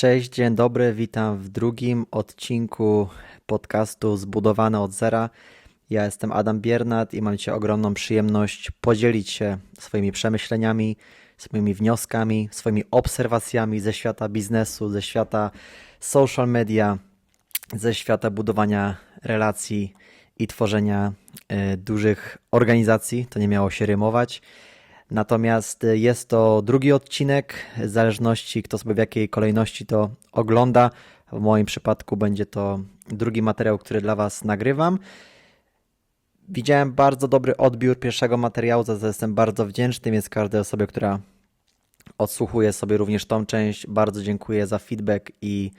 Cześć, dzień dobry, witam w drugim odcinku podcastu Zbudowane od Zera. Ja jestem Adam Biernat i mam Cię ogromną przyjemność podzielić się swoimi przemyśleniami, swoimi wnioskami, swoimi obserwacjami ze świata biznesu, ze świata social media, ze świata budowania relacji i tworzenia y, dużych organizacji. To nie miało się rymować. Natomiast y, jest to drugi odcinek, w zależności kto sobie w jakiej kolejności to ogląda. W moim przypadku będzie to drugi materiał, który dla Was nagrywam. Widziałem bardzo dobry odbiór pierwszego materiału, za co jestem bardzo wdzięczny, więc każdej osobie, która odsłuchuje sobie również tą część, bardzo dziękuję za feedback i,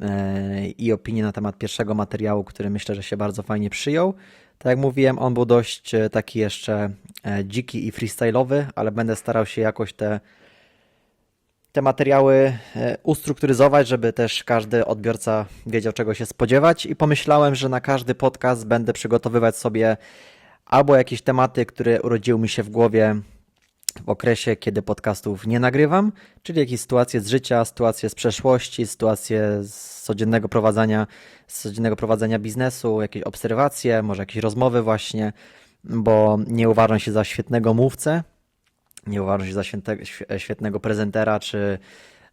e, i opinię na temat pierwszego materiału, który myślę, że się bardzo fajnie przyjął. Tak jak mówiłem, on był dość e, taki jeszcze e, dziki i freestyle'owy, ale będę starał się jakoś te, te materiały e, ustrukturyzować, żeby też każdy odbiorca wiedział czego się spodziewać. I pomyślałem, że na każdy podcast będę przygotowywać sobie albo jakieś tematy, które urodziły mi się w głowie w okresie, kiedy podcastów nie nagrywam, czyli jakieś sytuacje z życia, sytuacje z przeszłości, sytuacje z codziennego prowadzenia, z codziennego prowadzenia biznesu, jakieś obserwacje, może jakieś rozmowy właśnie, bo nie uważam się za świetnego mówcę, nie uważam się za świetnego prezentera czy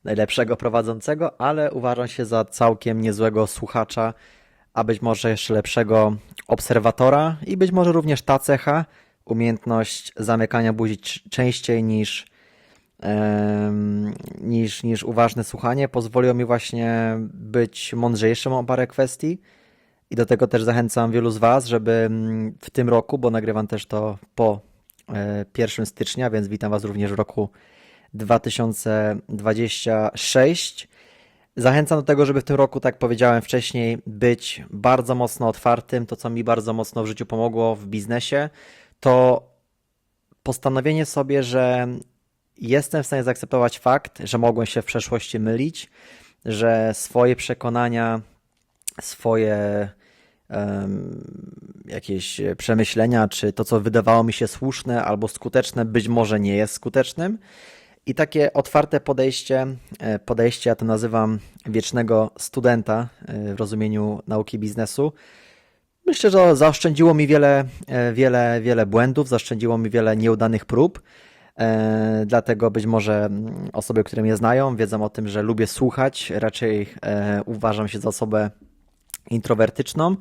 najlepszego prowadzącego, ale uważam się za całkiem niezłego słuchacza, a być może jeszcze lepszego obserwatora i być może również ta cecha, umiejętność zamykania buzi częściej niż, niż, niż uważne słuchanie pozwoliło mi właśnie być mądrzejszym o parę kwestii. I do tego też zachęcam wielu z Was, żeby mm, w tym roku, bo nagrywam też to po 1 e, stycznia, więc witam Was również w roku 2026. Zachęcam do tego, żeby w tym roku, tak powiedziałem wcześniej, być bardzo mocno otwartym. To, co mi bardzo mocno w życiu pomogło w biznesie, to postanowienie sobie, że jestem w stanie zaakceptować fakt, że mogłem się w przeszłości mylić, że swoje przekonania, swoje um, jakieś przemyślenia, czy to, co wydawało mi się słuszne albo skuteczne, być może nie jest skutecznym. I takie otwarte podejście, e, podejście, ja to nazywam wiecznego studenta e, w rozumieniu nauki biznesu, Myślę, że zaoszczędziło mi wiele, e, wiele, wiele błędów, zaoszczędziło mi wiele nieudanych prób. E, dlatego być może mm, osoby, które mnie znają, wiedzą o tym, że lubię słuchać. Raczej e, uważam się za osobę introwertyczną,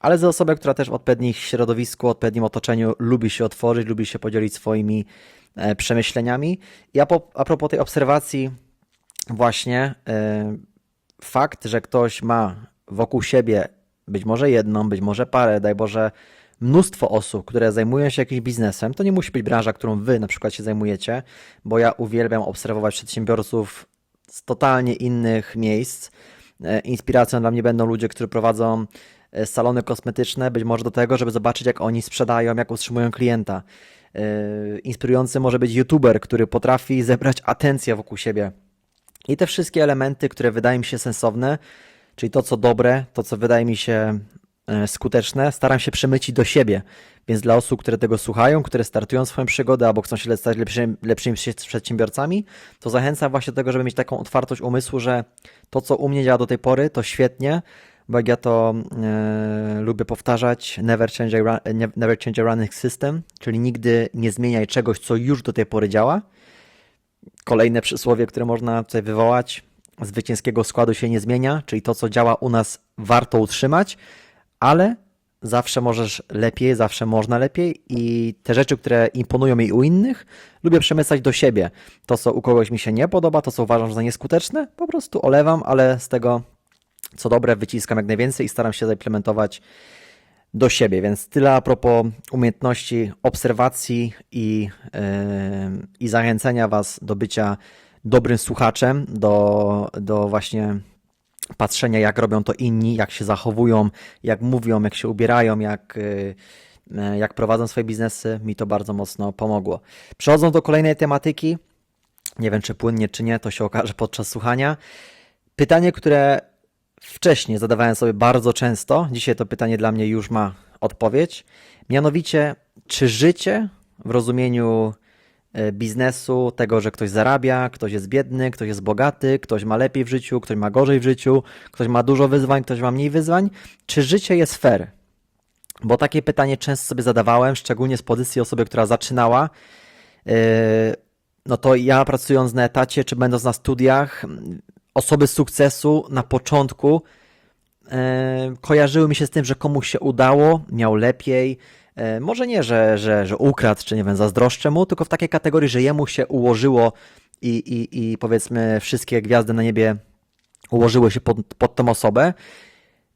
ale za osobę, która też w odpowiednim środowisku, odpowiednim otoczeniu lubi się otworzyć, lubi się podzielić swoimi przemyśleniami. I a, po, a propos tej obserwacji, właśnie fakt, że ktoś ma wokół siebie być może jedną, być może parę, daj Boże, mnóstwo osób, które zajmują się jakimś biznesem. To nie musi być branża, którą wy na przykład się zajmujecie, bo ja uwielbiam obserwować przedsiębiorców z totalnie innych miejsc. E, inspiracją dla mnie będą ludzie, którzy prowadzą e, salony kosmetyczne, być może do tego, żeby zobaczyć, jak oni sprzedają, jak utrzymują klienta. E, inspirujący może być youtuber, który potrafi zebrać atencję wokół siebie. I te wszystkie elementy, które wydają mi się sensowne, Czyli to, co dobre, to, co wydaje mi się e, skuteczne, staram się przemycić do siebie. Więc dla osób, które tego słuchają, które startują swoją przygodę albo chcą się stać lepszymi, lepszymi przedsiębiorcami, to zachęcam właśnie do tego, żeby mieć taką otwartość umysłu, że to, co u mnie działa do tej pory, to świetnie, bo jak ja to e, lubię powtarzać, never change, a, never change a running system, czyli nigdy nie zmieniaj czegoś, co już do tej pory działa. Kolejne przysłowie, które można tutaj wywołać, zwycięskiego składu się nie zmienia, czyli to, co działa u nas, warto utrzymać, ale zawsze możesz lepiej, zawsze można lepiej i te rzeczy, które imponują mi u innych, lubię przemycać do siebie. To, co u kogoś mi się nie podoba, to, co uważam za nieskuteczne, po prostu olewam, ale z tego, co dobre, wyciskam jak najwięcej i staram się zaimplementować do siebie. Więc tyle a propos umiejętności obserwacji i, yy, i zachęcenia Was do bycia dobrym słuchaczem do, do właśnie patrzenia, jak robią to inni, jak się zachowują, jak mówią, jak się ubierają, jak, y, y, jak prowadzą swoje biznesy. Mi to bardzo mocno pomogło. Przechodząc do kolejnej tematyki, nie wiem czy płynnie, czy nie, to się okaże podczas słuchania. Pytanie, które wcześniej zadawałem sobie bardzo często, dzisiaj to pytanie dla mnie już ma odpowiedź. Mianowicie, czy życie w rozumieniu biznesu, tego, że ktoś zarabia, ktoś jest biedny, ktoś jest bogaty, ktoś ma lepiej w życiu, ktoś ma gorzej w życiu, ktoś ma dużo wyzwań, ktoś ma mniej wyzwań. Czy życie jest fair? Bo takie pytanie często sobie zadawałem, szczególnie z pozycji osoby, która zaczynała. Yy, No to ja pracując na etacie, czy będąc na studiach, osoby sukcesu na początku e, kojarzyły mi się z tym, że komuś się udało, miał lepiej. E, może nie, że, że, że ukradł, czy nie wiem, zazdroszczę mu, tylko w takiej kategorii, że jemu się ułożyło i, i, i powiedzmy wszystkie gwiazdy na niebie ułożyły się pod, pod tą osobę.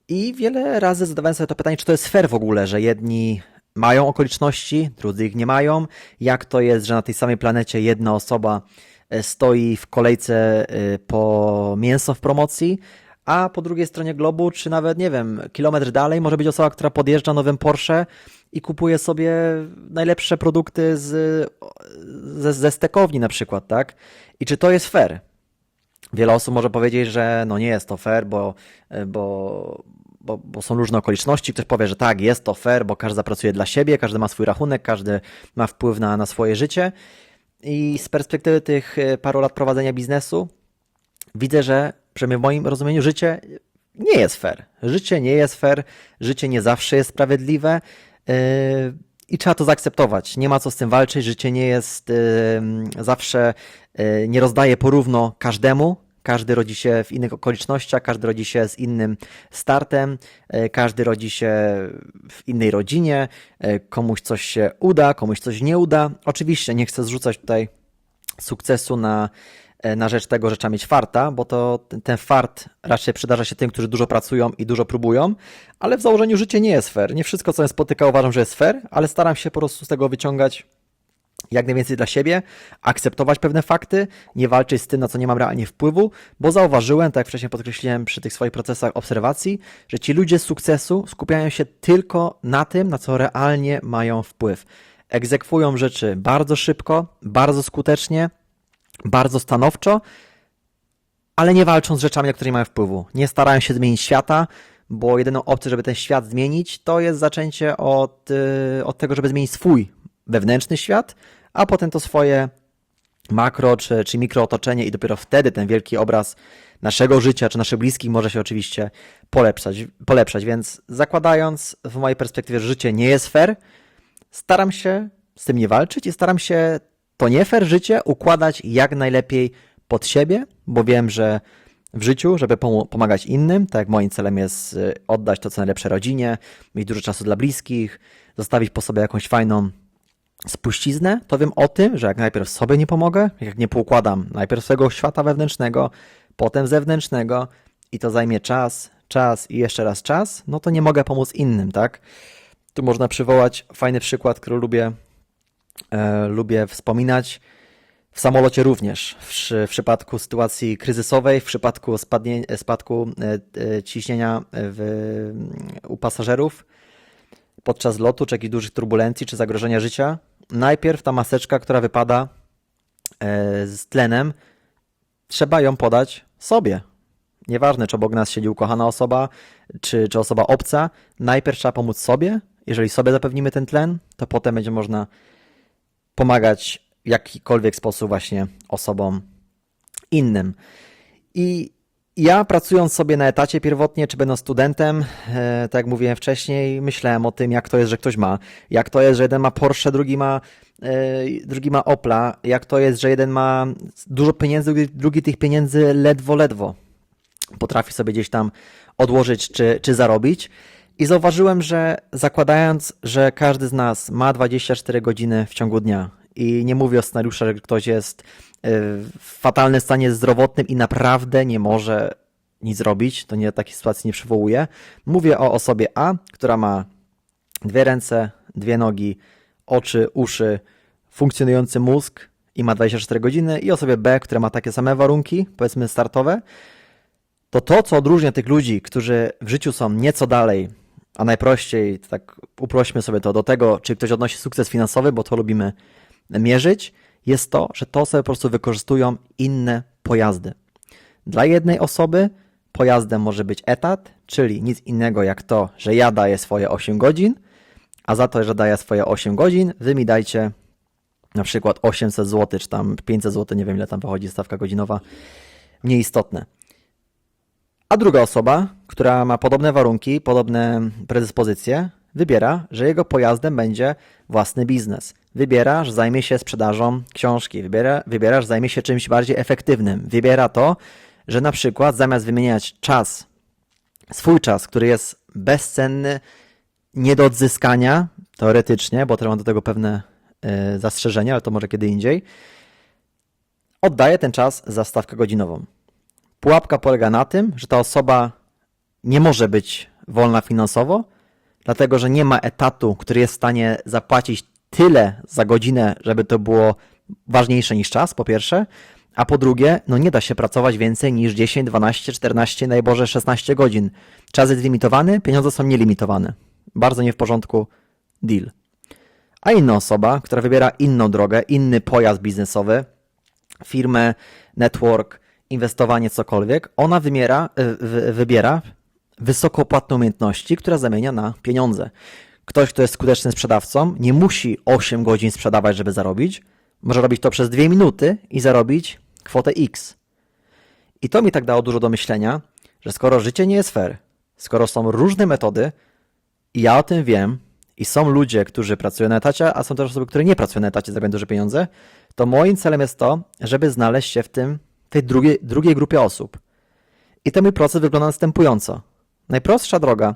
I wiele razy zadawałem sobie to pytanie, czy to jest fair w ogóle, że jedni mają okoliczności, drudzy ich nie mają. Jak to jest, że na tej samej planecie jedna osoba e, stoi w kolejce e, po mięso w promocji, a po drugiej stronie globu, czy nawet, nie wiem, kilometr dalej, może być osoba, która podjeżdża nowym Porsche i kupuje sobie najlepsze produkty z, ze, ze stekowni na przykład, tak? I czy to jest fair? Wiele osób może powiedzieć, że no nie jest to fair, bo, bo, bo, bo są różne okoliczności. Ktoś powie, że tak, jest to fair, bo każdy pracuje dla siebie, każdy ma swój rachunek, każdy ma wpływ na, na swoje życie. I z perspektywy tych e, paru lat prowadzenia biznesu, widzę, że przynajmniej w moim rozumieniu życie nie jest fair. Życie nie jest fair, życie nie zawsze jest sprawiedliwe. Yy, i trzeba to zaakceptować. Nie ma co z tym walczyć. Życie nie jest yy, zawsze, yy, nie rozdaje porówno każdemu. Każdy rodzi się w innych okolicznościach, każdy rodzi się z innym startem, każdy rodzi się w innej rodzinie, komuś coś się uda, komuś coś nie uda. Oczywiście nie chcę zrzucać tutaj sukcesu na, na rzecz tego, że trzeba mieć farta, bo to ten- ten fart raczej przydarza się tym, którzy dużo pracują i dużo próbują, ale w założeniu życie nie jest fair. Nie wszystko, co mnie spotyka, uważam, że jest fair, ale staram się po prostu z tego wyciągać jak najwięcej dla siebie, akceptować pewne fakty, nie walczyć z tym, na co nie mam realnie wpływu, bo zauważyłem, tak jak wcześniej podkreśliłem przy tych swoich procesach obserwacji, że ci ludzie z sukcesu skupiają się tylko na tym, na co realnie mają wpływ. Egzekwują rzeczy bardzo szybko, bardzo skutecznie, bardzo stanowczo, ale nie walczą z rzeczami, na które nie mają wpływu. Nie starają się zmienić świata, bo jedyną opcją, żeby ten świat zmienić, to jest zaczęcie od, y, od tego, żeby zmienić swój wewnętrzny świat, a potem to swoje makro czy, czy mikrootoczenie i dopiero wtedy ten wielki obraz naszego życia czy naszych bliskich może się oczywiście polepszać, polepszać. Więc zakładając w mojej perspektywie, że życie nie jest fair, staram się z tym nie walczyć i staram się to nie fair życie układać jak najlepiej pod siebie, bo wiem, że w życiu, żeby pomagać innym, tak jak moim celem jest y, oddać to, co najlepsze rodzinie, mieć dużo czasu dla bliskich, zostawić po sobie jakąś fajną spuściznę, to wiem o tym, że jak najpierw sobie nie pomogę, jak nie poukładam najpierw swojego świata wewnętrznego, potem zewnętrznego i to zajmie czas, czas i jeszcze raz czas, no to nie mogę pomóc innym, tak? Tu można przywołać fajny przykład, który lubię, lubię wspominać. W samolocie również, w, w przypadku sytuacji kryzysowej, w przypadku spadnie, spadku e, e, ciśnienia w, u pasażerów, podczas lotu, czy jakichś dużych turbulencji, czy zagrożenia życia, najpierw ta maseczka, która wypada e, z tlenem, trzeba ją podać sobie. Nieważne, czy obok nas siedzi ukochana osoba, czy, czy osoba obca, najpierw trzeba pomóc sobie. Jeżeli sobie zapewnimy ten tlen, to potem będzie można pomagać w jakikolwiek sposób właśnie osobom innym. I ja pracując sobie na etacie pierwotnie, czy będąc studentem, e, tak jak mówiłem wcześniej, myślałem o tym, jak to jest, że ktoś ma. Jak to jest, że jeden ma Porsche, drugi ma, e, drugi ma Opla. Jak to jest, że jeden ma dużo pieniędzy, drugi- tych pieniędzy ledwo, ledwo potrafi sobie gdzieś tam odłożyć czy, czy zarobić. I zauważyłem, że zakładając, że każdy z nas ma 24 godziny w ciągu dnia i nie mówię o scenariuszach, że ktoś jest y, w fatalnym stanie zdrowotnym i naprawdę nie może nic zrobić, to nie takiej sytuacji nie przywołuję. Mówię o osobie A, która ma dwie ręce, dwie nogi, oczy, uszy, funkcjonujący mózg i ma 24 godziny i osobie B, która ma takie same warunki, powiedzmy startowe, to to, co odróżnia tych ludzi, którzy w życiu są nieco dalej, a najprościej, tak uprośmy sobie to do tego, czy ktoś odnosi sukces finansowy, bo to lubimy mierzyć, jest to, że to sobie po prostu wykorzystują inne pojazdy. Dla jednej osoby pojazdem może być etat, czyli nic innego jak to, że ja daję swoje 8 godzin, a za to, że daję swoje 8 godzin, wy mi dajcie na przykład 800 zł, czy tam 500 zł, nie wiem ile tam wychodzi stawka godzinowa, nieistotne. A druga osoba, która ma podobne warunki, podobne predyspozycje, wybiera, że jego pojazdem będzie własny biznes. Wybiera, że zajmie się sprzedażą książki. Wybiera, wybiera, że zajmie się czymś bardziej efektywnym. Wybiera to, że na przykład zamiast wymieniać czas, swój czas, który jest bezcenny, nie do odzyskania, teoretycznie, bo też mam do tego pewne y, zastrzeżenia, ale to może kiedy indziej, oddaje ten czas za stawkę godzinową. Pułapka polega na tym, że ta osoba nie może być wolna finansowo, dlatego że nie ma etatu, który jest w stanie zapłacić tyle za godzinę, żeby to było ważniejsze niż czas, po pierwsze, a po drugie, no nie da się pracować więcej niż 10, 12, 14, najboże 16 godzin. Czas jest limitowany, pieniądze są nielimitowane. Bardzo nie w porządku deal. A inna osoba, która wybiera inną drogę, inny pojazd biznesowy, firmę, network, inwestowanie, cokolwiek, ona wymiera, y, wybiera wysokopłatne umiejętności, która zamienia na pieniądze. Ktoś, kto jest skutecznym sprzedawcą, nie musi 8 godzin sprzedawać, żeby zarobić. Może robić to przez 2 minuty i zarobić kwotę X. I to mi tak dało dużo do myślenia, że skoro życie nie jest fair, skoro są różne metody, i ja o tym wiem, i są ludzie, którzy pracują na etacie, a są też osoby, które nie pracują na etacie, zarabiają duże pieniądze, to moim celem jest to, żeby znaleźć się w tym, tej drugiej, drugiej grupie osób. I ten mój proces wygląda następująco. Najprostsza droga,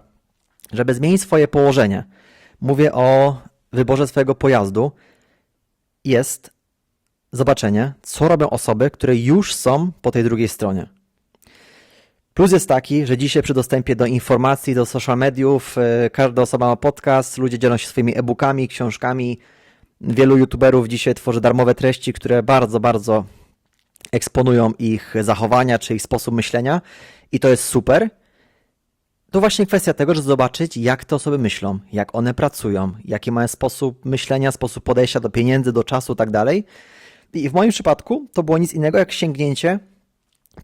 żeby zmienić swoje położenie, mówię o wyborze swojego pojazdu, jest zobaczenie, co robią osoby, które już są po tej drugiej stronie. Plus jest taki, że dzisiaj przy dostępie do informacji, do social mediów, yy, każda osoba ma podcast, ludzie dzielą się swoimi e-bookami, książkami. Wielu youtuberów dzisiaj tworzy darmowe treści, które bardzo, bardzo eksponują ich zachowania czy ich sposób myślenia i to jest super. To właśnie kwestia tego, że zobaczyć, jak te osoby myślą, jak one pracują, jaki mają sposób myślenia, sposób podejścia do pieniędzy, do czasu tak dalej. I w moim przypadku to było nic innego jak sięgnięcie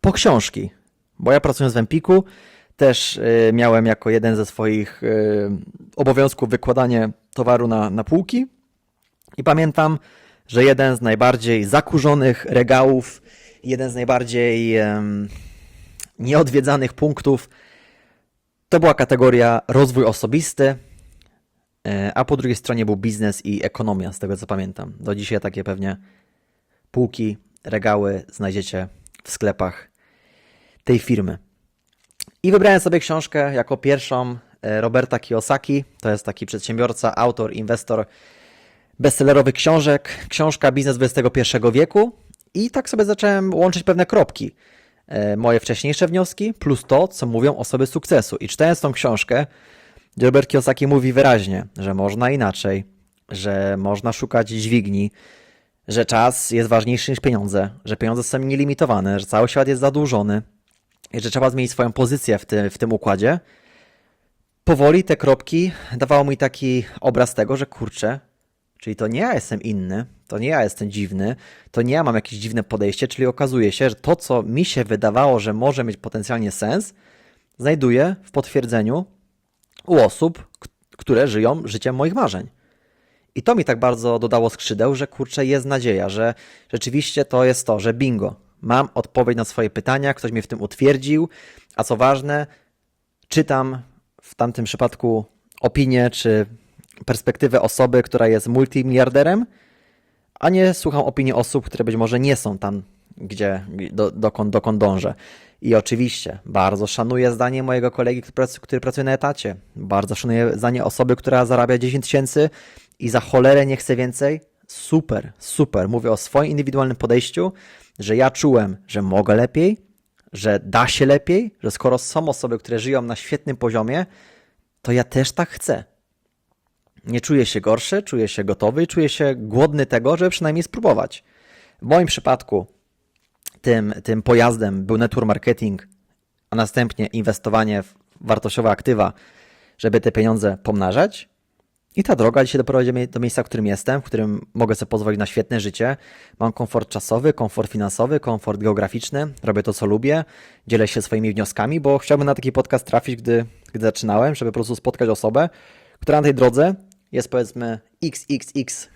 po książki. Bo ja pracując w Empiku też y, miałem jako jeden ze swoich y, obowiązków wykładanie towaru na, na półki. I pamiętam, że jeden z najbardziej zakurzonych regałów, jeden z najbardziej nieodwiedzanych punktów to była kategoria rozwój osobisty, e, a po drugiej stronie był biznes i ekonomia, z tego co pamiętam. Do dzisiaj takie pewnie półki, regały znajdziecie w sklepach tej firmy. I wybrałem sobie książkę jako pierwszą e, Roberta Kiyosaki. To jest taki przedsiębiorca, autor, inwestor bestsellerowych książek. Książka Biznes XXI wieku. I tak sobie zacząłem łączyć pewne kropki. E, moje wcześniejsze wnioski, plus to, co mówią osoby sukcesu. I czytając tą książkę, Robert Kiyosaki mówi wyraźnie, że można inaczej, że można szukać dźwigni, że czas jest ważniejszy niż pieniądze, że pieniądze są nielimitowane, że cały świat jest zadłużony i że trzeba zmienić swoją pozycję w tym, w tym układzie. Powoli te kropki dawało mi taki obraz tego, że kurczę, czyli to nie ja jestem inny, to nie ja jestem dziwny, to nie ja mam jakieś dziwne podejście, czyli okazuje się, że to, co mi się wydawało, że może mieć potencjalnie sens, znajduję w potwierdzeniu u osób, które żyją życiem moich marzeń. I to mi tak bardzo dodało skrzydeł, że kurczę, jest nadzieja, że rzeczywiście to jest to, że bingo, mam odpowiedź na swoje pytania, ktoś mnie w tym utwierdził, a co ważne, czytam w tamtym przypadku opinię czy perspektywę osoby, która jest multimiliarderem, a nie słucham opinii osób, które być może nie są tam, gdzie, do, dokąd, dokąd dążę. I oczywiście bardzo szanuję zdanie mojego kolegi, który pracuje na etacie. Bardzo szanuję zdanie osoby, która zarabia 10 tysięcy i za cholerę nie chce więcej. Super, super. Mówię o swoim indywidualnym podejściu, że ja czułem, że mogę lepiej, że da się lepiej, że skoro są osoby, które żyją na świetnym poziomie, to ja też tak chcę. Nie czuję się gorszy, czuję się gotowy czuję się głodny tego, żeby przynajmniej spróbować. W moim przypadku tym, tym pojazdem był network marketing, a następnie inwestowanie w wartościowe aktywa, żeby te pieniądze pomnażać. I ta droga dzisiaj doprowadzi mnie do miejsca, w którym jestem, w którym mogę sobie pozwolić na świetne życie. Mam komfort czasowy, komfort finansowy, komfort geograficzny, robię to, co lubię, dzielę się swoimi wnioskami, bo chciałbym na taki podcast trafić, gdy, gdy zaczynałem, żeby po prostu spotkać osobę, która na tej drodze jest powiedzmy XXX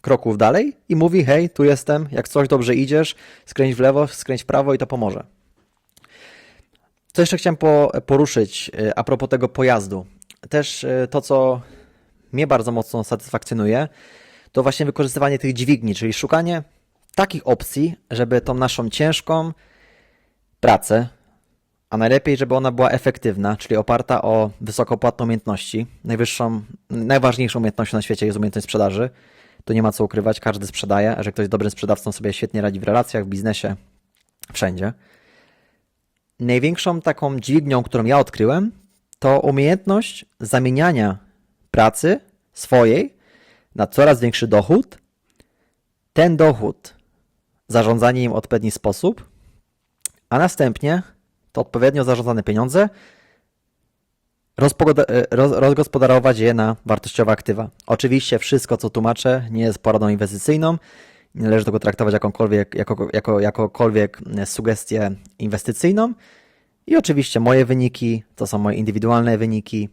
kroków dalej i mówi: Hej, tu jestem, jak coś dobrze idziesz, skręć w lewo, skręć w prawo i to pomoże. Co jeszcze chciałem po, poruszyć y, a propos tego pojazdu. Też y, to, co mnie bardzo mocno satysfakcjonuje, to właśnie wykorzystywanie tych dźwigni, czyli szukanie takich opcji, żeby tą naszą ciężką pracę, a najlepiej, żeby ona była efektywna, czyli oparta o wysokopłatne umiejętności. Najwyższą, najważniejszą umiejętnością na świecie jest umiejętność sprzedaży. To nie ma co ukrywać, każdy sprzedaje, a że ktoś jest dobrym sprzedawcą, sobie świetnie radzi w relacjach, w biznesie, wszędzie. Największą taką dźwignią, którą ja odkryłem, to umiejętność zamieniania pracy swojej na coraz większy dochód. Ten dochód, zarządzanie im w odpowiedni sposób, a następnie to odpowiednio zarządzane pieniądze e, roz- rozgospodarować je na wartościowe aktywa. Oczywiście wszystko, co tłumaczę, nie jest poradą inwestycyjną. Nie należy tego traktować jakąkolwiek, jako, jako, jakokolwiek e, sugestię inwestycyjną. I oczywiście moje wyniki to są moje indywidualne wyniki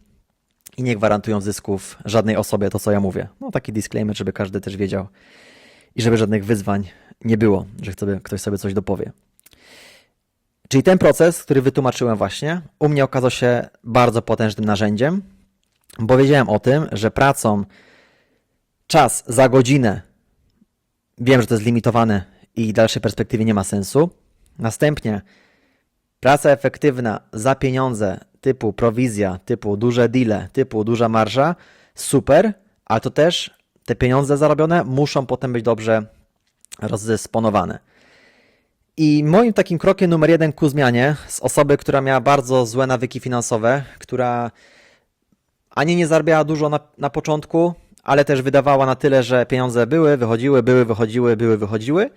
i nie gwarantują zysków żadnej osobie to, co ja mówię. No taki disclaimer, żeby każdy też wiedział i żeby żadnych wyzwań nie było, że ktoś sobie coś dopowie. Czyli ten proces, który wytłumaczyłem właśnie, u mnie okazał się bardzo potężnym narzędziem, bo wiedziałem o tym, że pracą czas za godzinę wiem, że to jest limitowane i dalszej perspektywie nie ma sensu. Następnie praca efektywna za pieniądze typu prowizja, typu duże deale, typu duża marża, super, ale to też te pieniądze zarobione muszą potem być dobrze rozdysponowane. I moim takim krokiem numer jeden ku zmianie z osoby, która miała bardzo złe nawyki finansowe, która ani nie zarabiała dużo na, na początku, ale też wydawała na tyle, że pieniądze były, wychodziły, były, wychodziły, były, wychodziły.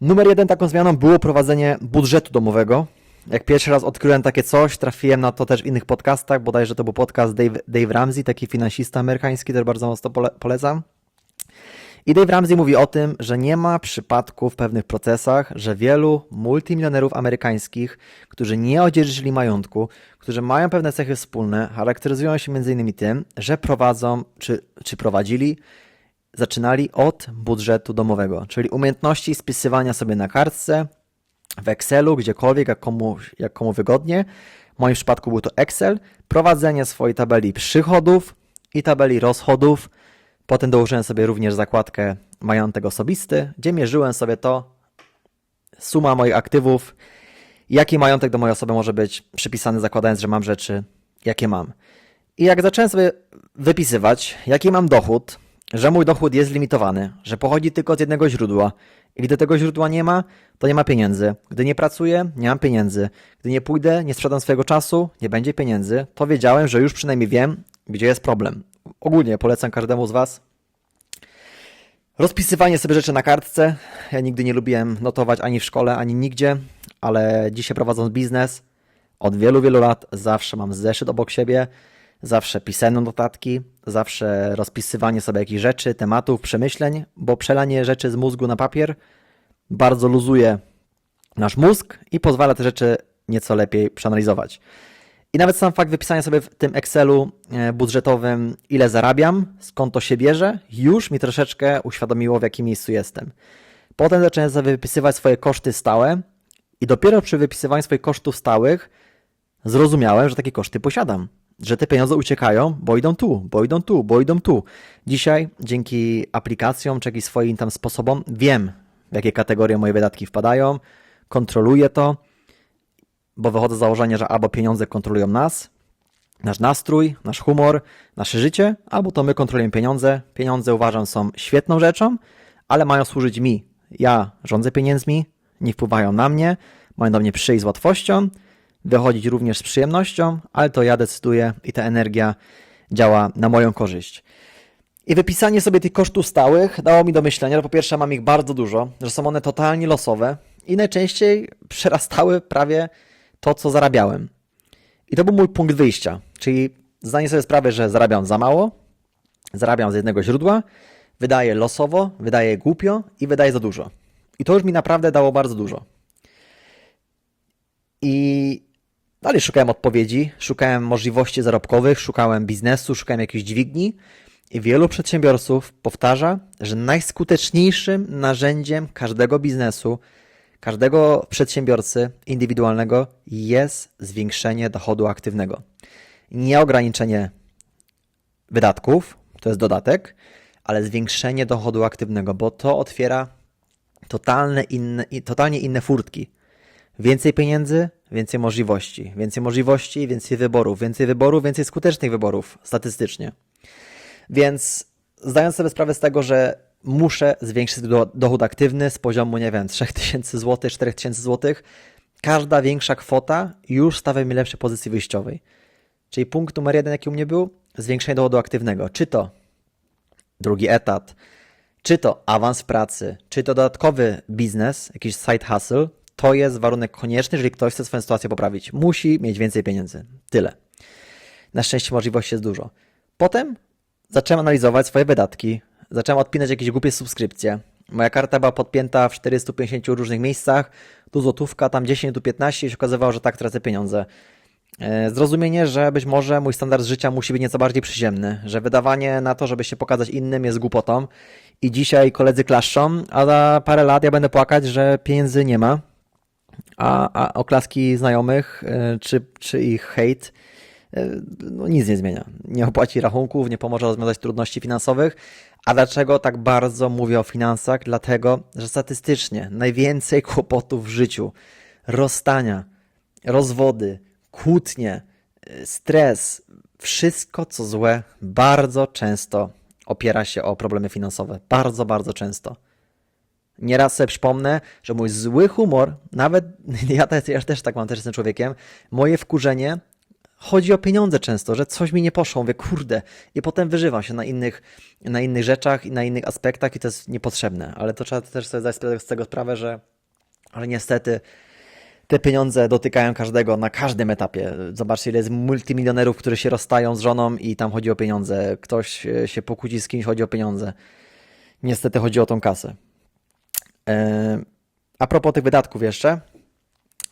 Numer jeden taką zmianą było prowadzenie budżetu domowego. Jak pierwszy raz odkryłem takie coś, trafiłem na to też w innych podcastach, bodajże to był podcast Dave, Dave Ramsey, taki finansista amerykański, też bardzo mocno pole, polecam. I Dave Ramsey mówi o tym, że nie ma przypadku w pewnych procesach, że wielu multimilionerów amerykańskich, którzy nie odzierżyli majątku, którzy mają pewne cechy wspólne, charakteryzują się m.in. tym, że prowadzą, czy, czy prowadzili, zaczynali od budżetu domowego, czyli umiejętności spisywania sobie na kartce, w Excelu, gdziekolwiek, jak komu, jak komu wygodnie. W moim przypadku był to Excel, prowadzenie swojej tabeli przychodów i tabeli rozchodów, Potem dołożyłem sobie również zakładkę majątek osobisty, gdzie mierzyłem sobie to, suma moich aktywów, jaki majątek do mojej osoby może być przypisany, zakładając, że mam rzeczy, jakie mam. I jak zacząłem sobie wypisywać, jaki mam dochód, że mój dochód jest limitowany, że pochodzi tylko z jednego źródła i gdy tego źródła nie ma, to nie ma pieniędzy. Gdy nie pracuję, nie mam pieniędzy. Gdy nie pójdę, nie sprzedam swojego czasu, nie będzie pieniędzy, to wiedziałem, że już przynajmniej wiem, gdzie jest problem ogólnie polecam każdemu z Was. Rozpisywanie sobie rzeczy na kartce. Ja nigdy nie lubiłem notować ani w szkole, ani nigdzie, ale dzisiaj prowadząc biznes od wielu, wielu lat zawsze mam zeszyt obok siebie, zawsze pisemne notatki, zawsze rozpisywanie sobie jakichś rzeczy, tematów, przemyśleń, bo przelanie rzeczy z mózgu na papier bardzo luzuje nasz mózg i pozwala te rzeczy nieco lepiej przeanalizować. I nawet sam fakt wypisania sobie w tym Excelu e, budżetowym, ile zarabiam, skąd to się bierze, już mi troszeczkę uświadomiło, w jakim miejscu jestem. Potem zacząłem sobie wypisywać swoje koszty stałe i dopiero przy wypisywaniu swoich kosztów stałych zrozumiałem, że takie koszty posiadam. Że te pieniądze uciekają, bo idą tu, bo idą tu, bo idą tu. Dzisiaj dzięki aplikacjom czy jakimś swoim tam sposobom wiem, w jakie kategorie moje wydatki wpadają, kontroluję to bo wychodzę z założenia, że albo pieniądze kontrolują nas, nasz nastrój, nasz humor, nasze życie, albo to my kontrolujemy pieniądze. Pieniądze uważam są świetną rzeczą, ale mają służyć mi. Ja rządzę pieniędzmi, nie wpływają na mnie, mają do mnie przyjść z łatwością, wychodzić również z przyjemnością, ale to ja decyduję i ta energia działa na moją korzyść. I wypisanie sobie tych kosztów stałych dało mi do myślenia, że po pierwsze mam ich bardzo dużo, że są one totalnie losowe i najczęściej przerastały prawie to, co zarabiałem. I to był mój punkt wyjścia, czyli zdanie sobie sprawy, że zarabiam za mało, zarabiam z jednego źródła, wydaję losowo, wydaję głupio i wydaję za dużo. I to już mi naprawdę dało bardzo dużo. I dalej szukałem odpowiedzi, szukałem możliwości zarobkowych, szukałem biznesu, szukałem jakiejś dźwigni. I wielu przedsiębiorców powtarza, że najskuteczniejszym narzędziem każdego biznesu, każdego przedsiębiorcy indywidualnego jest zwiększenie dochodu aktywnego. Nie ograniczenie wydatków, to jest dodatek, ale zwiększenie dochodu aktywnego, bo to otwiera totalne inne, totalnie inne furtki. Więcej pieniędzy, więcej możliwości. Więcej możliwości, więcej wyborów. Więcej wyborów, więcej skutecznych wyborów statystycznie. Więc zdając sobie sprawę z tego, że muszę zwiększyć do, dochód aktywny z poziomu, nie wiem, 3000 zł, 4000 zł, każda większa kwota już stawia mi lepszej pozycji wyjściowej. Czyli punkt numer jeden, jaki u mnie był, zwiększenie dochodu aktywnego. Czy to drugi etat, czy to awans pracy, czy to dodatkowy biznes, jakiś side hustle, to jest warunek konieczny, jeżeli ktoś chce swoją sytuację poprawić. Musi mieć więcej pieniędzy. Tyle. Na szczęście możliwości jest dużo. Potem zacząłem analizować swoje wydatki, zacząłem odpinać jakieś głupie subskrypcje. Moja karta była podpięta w 450 różnych miejscach, tu złotówka, tam 10, tu 15 i się okazywało, że tak tracę pieniądze. E, Zrozumienie, że być może mój standard życia musi być nieco bardziej przyziemny, że wydawanie na to, żeby się pokazać innym jest głupotą i dzisiaj koledzy klaszczą, a za parę lat ja będę płakać, że pieniędzy nie ma, a, a oklaski znajomych e, czy, czy ich hejt e, no nic nie zmienia. Nie opłaci rachunków, nie pomoże rozwiązać trudności finansowych. A dlaczego tak bardzo mówię o finansach? Dlatego, że statystycznie najwięcej kłopotów w życiu, rozstania, rozwody, kłótnie, y, stres, wszystko co złe, bardzo często opiera się o problemy finansowe. Bardzo, bardzo często. Nieraz sobie przypomnę, że mój zły humor, nawet ja, też- ja też tak mam, też jestem człowiekiem, moje wkurzenie chodzi o pieniądze często, że coś mi nie poszło, mówię, kurde, i potem wyżywam się na innych, na innych rzeczach i na innych aspektach i to jest niepotrzebne, ale to trzeba też sobie zdać z tego sprawę, że, że niestety te pieniądze dotykają każdego na każdym etapie. Zobaczcie, ile jest multimilionerów, którzy się rozstają z żoną i tam chodzi o pieniądze. Ktoś e, się pokłóci z kimś, chodzi o pieniądze. Niestety chodzi o tą kasę. E, A propos tych wydatków jeszcze,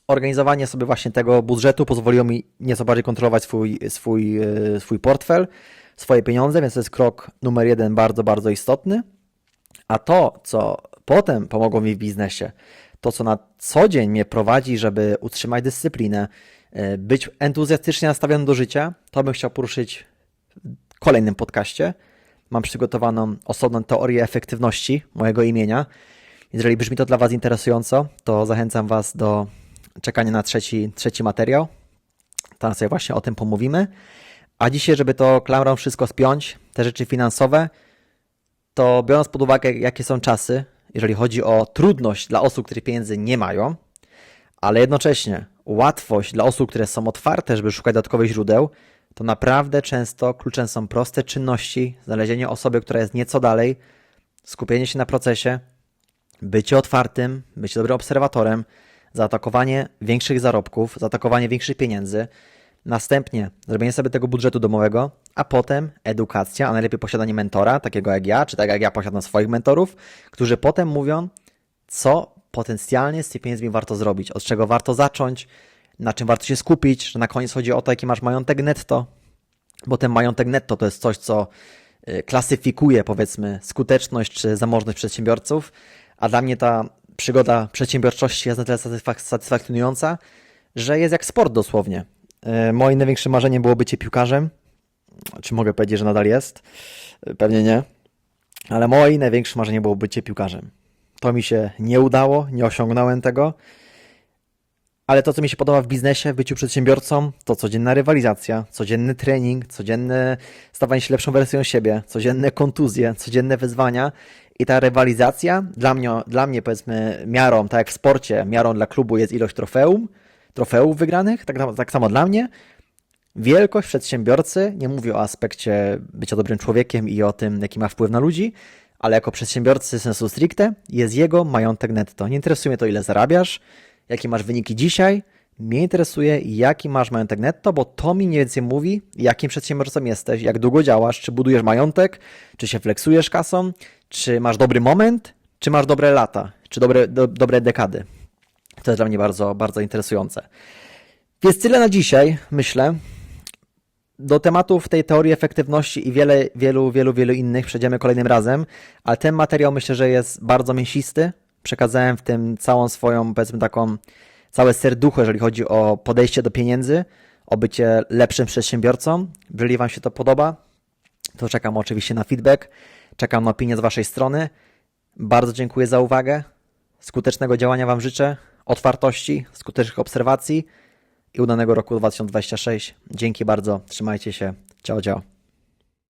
organizowanie sobie właśnie tego budżetu pozwoliło mi nieco bardziej kontrolować swój, swój, e, swój portfel, swoje pieniądze, więc to jest krok numer jeden bardzo, bardzo istotny. A to, co potem pomogło mi w biznesie, to co na co dzień mnie prowadzi, żeby utrzymać dyscyplinę, e, być entuzjastycznie nastawiony do życia, to bym chciał poruszyć w kolejnym podcaście. Mam przygotowaną osobną teorię efektywności mojego imienia. Jeżeli brzmi to dla Was interesująco, to zachęcam Was do czekania na trzeci, trzeci materiał. Tam sobie właśnie o tym pomówimy. A dzisiaj, żeby to klamrą wszystko spiąć, te rzeczy finansowe, to biorąc pod uwagę, jakie są czasy, jeżeli chodzi o trudność dla osób, które pieniędzy nie mają, ale jednocześnie łatwość dla osób, które są otwarte, żeby szukać dodatkowych źródeł, to naprawdę często kluczem są proste czynności, znalezienie osoby, która jest nieco dalej, skupienie się na procesie, bycie otwartym, bycie dobrym obserwatorem, zaatakowanie większych zarobków, zaatakowanie większych pieniędzy, następnie zrobienie sobie tego budżetu domowego, a potem edukacja, a najlepiej posiadanie mentora, takiego jak ja, czy tak jak ja posiadam swoich mentorów, którzy potem mówią, co potencjalnie z tymi pieniędzmi warto zrobić, od czego warto zacząć, na czym warto się skupić, że na koniec chodzi o to, jaki masz majątek netto, bo ten majątek netto to jest coś, co y, klasyfikuje, powiedzmy, skuteczność czy zamożność przedsiębiorców, a dla mnie ta przygoda przedsiębiorczości jest na tyle satysfak- satysfakcjonująca, że jest jak sport dosłownie. Y, Moim największym marzeniem było bycie piłkarzem. Czy mogę powiedzieć, że nadal jest? Y, Pewnie nie. Ale moje największe marzenie było bycie piłkarzem. To mi się nie udało, nie osiągnąłem tego. Ale to, co mi się podoba w biznesie, w byciu przedsiębiorcą, to codzienna rywalizacja, codzienny trening, codzienne stawanie się lepszą wersją siebie, codzienne kontuzje, codzienne wyzwania. I ta rywalizacja dla mnie, dla mnie powiedzmy, miarą, tak jak w sporcie, miarą dla klubu jest ilość trofeum, trofeów wygranych, tak, samo- tak samo dla mnie. Wielkość przedsiębiorcy, nie mówię o aspekcie bycia dobrym człowiekiem i o tym, jaki ma wpływ na ludzi, ale jako przedsiębiorcy sensu stricte jest jego majątek netto. Nie interesuje mnie to, ile zarabiasz, jakie masz wyniki dzisiaj. Mnie interesuje, jaki masz majątek netto, bo to mi mniej więcej mówi, jakim przedsiębiorcą jesteś, jak długo działasz, czy budujesz majątek, czy się flexujesz kasą, czy masz dobry moment, czy masz dobre lata, czy dobre, do, dobre dekady. To jest dla mnie bardzo, bardzo interesujące. Więc tyle na dzisiaj, myślę. do tematów tej teorii efektywności i wiele, wielu, wielu, wielu innych przejdziemy kolejnym razem, ale ten materiał myślę, że jest bardzo mięsisty. Przekazałem w tym całą swoją, powiedzmy taką, całe serducho, jeżeli chodzi o podejście do pieniędzy, o bycie lepszym przedsiębiorcą. Jeżeli Wam się to podoba, to czekam oczywiście na feedback, czekam na opinię z Waszej strony. Bardzo dziękuję za uwagę. Skutecznego działania Wam życzę, otwartości, skutecznych obserwacji i udanego roku 2026. Dzięki bardzo, trzymajcie się. Ciao, ciao.